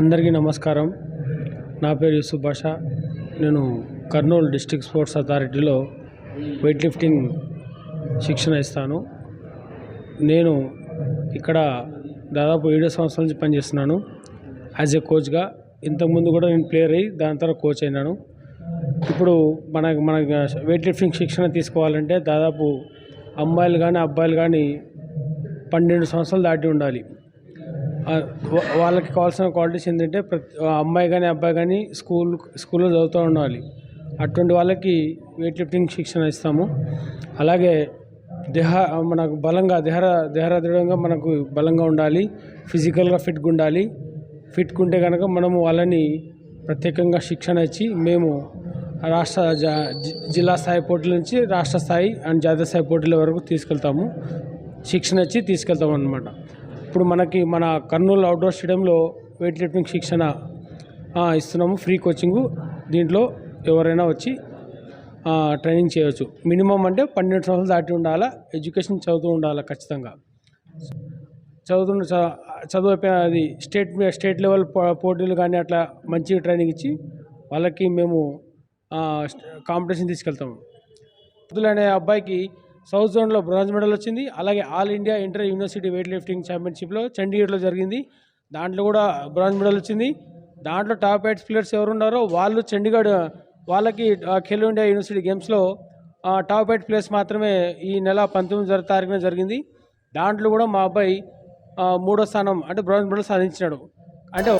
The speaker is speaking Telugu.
అందరికీ నమస్కారం. నా పేరు యూసుఫ్ బాషా. నేను కర్నూలు డిస్టిక్ స్పోర్ట్స్ అథారిటీలో వెయిట్ లిఫ్టింగ్ శిక్షణ ఇస్తాను. నేను ఇక్కడ దాదాపు ఏడు సంవత్సరాల నుంచి పనిచేస్తున్నాను. యాజ్ ఏ కోచ్గా ఇంతకుముందు కూడా నేను ప్లేయర్ అయ్యి దాని తర్వాత కోచ్ అయినాను. ఇప్పుడు మన మన వెయిట్ లిఫ్టింగ్ శిక్షణ తీసుకోవాలంటే దాదాపు అమ్మాయిలు కానీ అబ్బాయిలు కానీ పన్నెండు సంవత్సరాలు దాటి ఉండాలి. వాళ్ళకి కావాల్సిన క్వాలిటీస్ ఏంటంటే ప్రతి ఆ అమ్మాయి కానీ అబ్బాయి కానీ స్కూల్ స్కూల్లో చదువుతూ ఉండాలి. అటువంటి వాళ్ళకి వెయిట్ లిఫ్టింగ్ శిక్షణ ఇస్తాము. అలాగే దేహ మనకు బలంగా దేహ దేహదృఢంగా మనకు బలంగా ఉండాలి. ఫిజికల్గా ఫిట్గా ఉండాలి. ఫిట్గా ఉంటే కనుక మనము వాళ్ళని ప్రత్యేకంగా శిక్షణ ఇచ్చి మేము రాష్ట్ర జా జి- జిల్లా స్థాయి పోటీల నుంచి రాష్ట్ర స్థాయి అండ్ జాతీయ స్థాయి పోటీల వరకు తీసుకెళ్తాము. శిక్షణ ఇచ్చి తీసుకెళ్తాం అనమాట ఇప్పుడు మనకి మన కర్నూలు అవుట్డోర్ స్టేడియంలో వెయిట్ లిఫ్టింగ్ శిక్షణ ఇస్తున్నాము ఫ్రీ కోచింగు దీంట్లో ఎవరైనా వచ్చి ట్రైనింగ్ చేయవచ్చు మినిమం అంటే పన్నెండు సంవత్సరాలు దాటి ఉండాలా ఎడ్యుకేషన్ చదువుతూ ఉండాలి ఖచ్చితంగా. చదువుతున్న చ- చదువు అయిపోయిన అది స్టేట్ స్టేట్ లెవెల్ పోటీలు కానీ అట్లా మంచి ట్రైనింగ్ ఇచ్చి వాళ్ళకి మేము కాంపిటీషన్ తీసుకెళ్తాము. అబ్దుల్ అనే అబ్బాయికి సౌత్ జోన్లో బ్రాంజ్ మెడల్ వచ్చింది. అలాగే all India inter university weight lifting ఛాంపియన్షిప్లో చండీగఢ్లో జరిగింది. దాంట్లో కూడా బ్రాంజ్ మెడల్ వచ్చింది. దాంట్లో టాప్ ఎయిట్ ప్లేయర్స్ ఎవరున్నారో వాళ్ళు చండీగఢ్ వాళ్ళకి ఖేలో ఇండియా యూనివర్సిటీ గేమ్స్లో టాప్ ఎయిట్ ప్లేయర్స్ మాత్రమే ఈ నెల పంతొమ్మిది తారీఖున జరిగింది. దాంట్లో కూడా మా అబ్బాయి మూడో స్థానం అంటే బ్రాంజ్ మెడల్ సాధించినాడు. అంటే